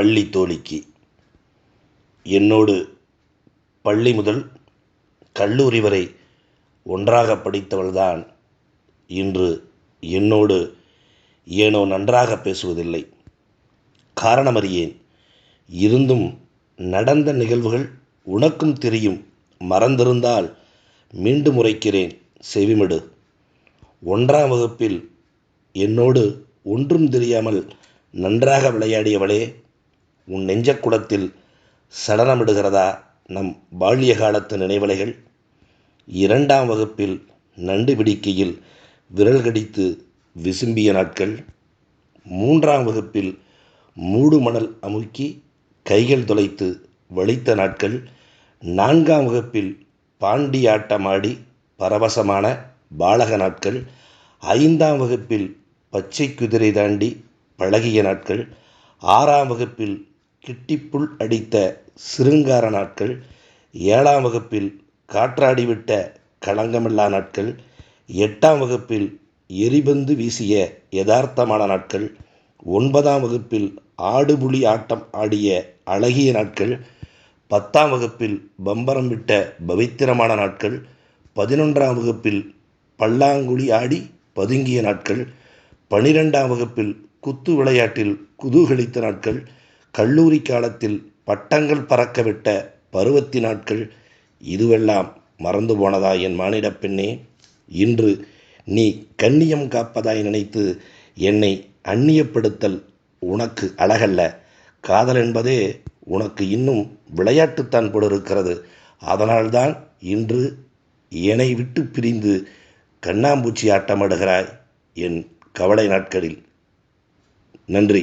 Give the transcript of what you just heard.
பள்ளி தோழிக்கு. என்னோடு பள்ளி முதல் கல்லூரி வரை ஒன்றாக படித்தவள்தான். இன்று என்னோடு ஏனோ நன்றாக பேசுவதில்லை. காரணம் அறியேன். இருந்தும் நடந்த நிகழ்வுகள் உனக்கும் தெரியும். மறந்திருந்தால் மீண்டும் உரைக்கிறேன். செவிமடு. ஒன்றாம் வகுப்பில் என்னோடு ஒன்றும் தெரியாமல் நன்றாக விளையாடியவளே உன் நெஞ்சக்குடத்தில் சடனமிடுகிறதா நம் பால்ய காலத்து நினைவலைகள்? இரண்டாம் வகுப்பில் நண்டு பிடிக்கையில் விரல் கடித்து விசும்பிய நாட்கள். மூன்றாம் வகுப்பில் மூடு மணல் அமுக்கி கைகள் துளைத்து வலித்த நாட்கள். நான்காம் வகுப்பில் பாண்டி ஆட்டமாடி பரவசமான பாலக நாட்கள். ஐந்தாம் வகுப்பில் பச்சை குதிரை தாண்டி பழகிய நாட்கள். ஆறாம் வகுப்பில் கிட்டிப்புல் அடித்த சிருங்கார நாட்கள் ஏழாம் வகுப்பில் காற்றாடிவிட்ட களங்கமில்லா நாட்கள் எட்டாம் வகுப்பில் எரிபந்து வீசிய யதார்த்தமான நாட்கள் ஒன்பதாம் வகுப்பில் ஆடுபுலி ஆட்டம் ஆடிய அழகிய நாட்கள் பத்தாம் வகுப்பில் பம்பரம் விட்ட பவித்திரமான நாட்கள் பதினொன்றாம் வகுப்பில் பல்லாங்குழி ஆடி பதுங்கிய நாட்கள் பனிரெண்டாம் வகுப்பில் குத்து விளையாட்டில் குதூகலித்த நாட்கள் கல்லூரி காலத்தில் பட்டங்கள் பறக்கவிட்ட பருவத்தி நாட்கள் இதுவெல்லாம் மறந்து போனதா என் மானிடப் பெண்ணே? இன்று நீ கண்ணியம் காப்பதாய் நினைத்து என்னை அந்நியப்படுத்தல் உனக்கு அழகல்ல. காதல் என்பதே உனக்கு இன்னும் விளையாட்டுத்தான் போல இருக்கிறது அதனால்தான் இன்று என்னை விட்டு பிரிந்து கண்ணாம்பூச்சி ஆட்டமாடுகிறாய் என் கவலை நாட்களில். நன்றி.